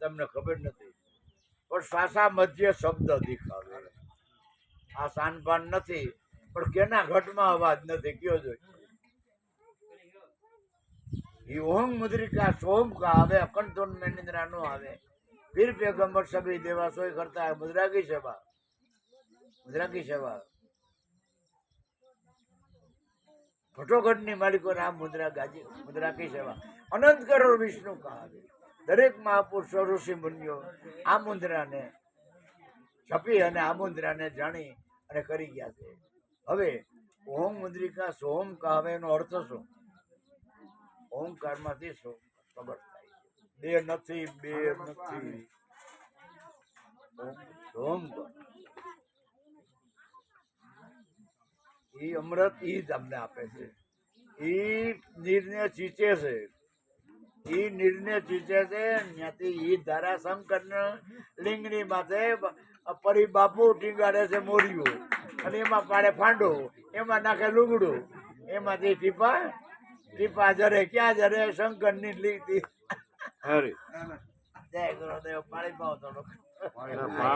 તમને ખબર નથી. પણ સાસા મધ્ય શબ્દ દેખાવે. આ સાનપાન નથી, પણ કેના ઘટમાં અવાજ નથી, કયો જોઈએ એ ઓહમ મુદ્રિકા સોમ કા આવે અખંડ ધોન મેં નિંદ્રા નો આવે. પીર પેગમ્બર સભી દેવા સોય કરતા મુદ્રાકી સેવા. મુદ્રાકી સેવા. ભટોગઢની માલિકો રામ મુદ્રા ગાજી મુદ્રાકી સેવા. અનંત કરોડ વિષ્ણુ કા આવે. દરેક મહાપુરુષો ઋષિ મુનિઓ આ મુદ્રાને છપી અને આ મુદ્રાને જાણી અને કરી ગયા છે. હવે ઓમ મુદ્રિકા સોમ કહાવે એનો અર્થ શું? ઓમકારમાંથી શું ખબર થાય? બે નથી બે નથી. સોમ. ઈ અમૃત ઈ જ અમને આપે છે. એ નિર્ણય ચીચે છે. ઈ નિર્ણય ચીચે છે ત્યાંથી ઈ ધારા શંકર લિંગની માથે પરી બાપુ ટીંગાડે છે મોરિયું. અને એમાં પાડે ફાંડો એમાં નાખે લુગડું. એમાંથી ટીપા ટીપા જરે ક્યાં જરે શંકરની લીધી હરી. જય ગુરુદેવ પાણી પાવ થોડોક.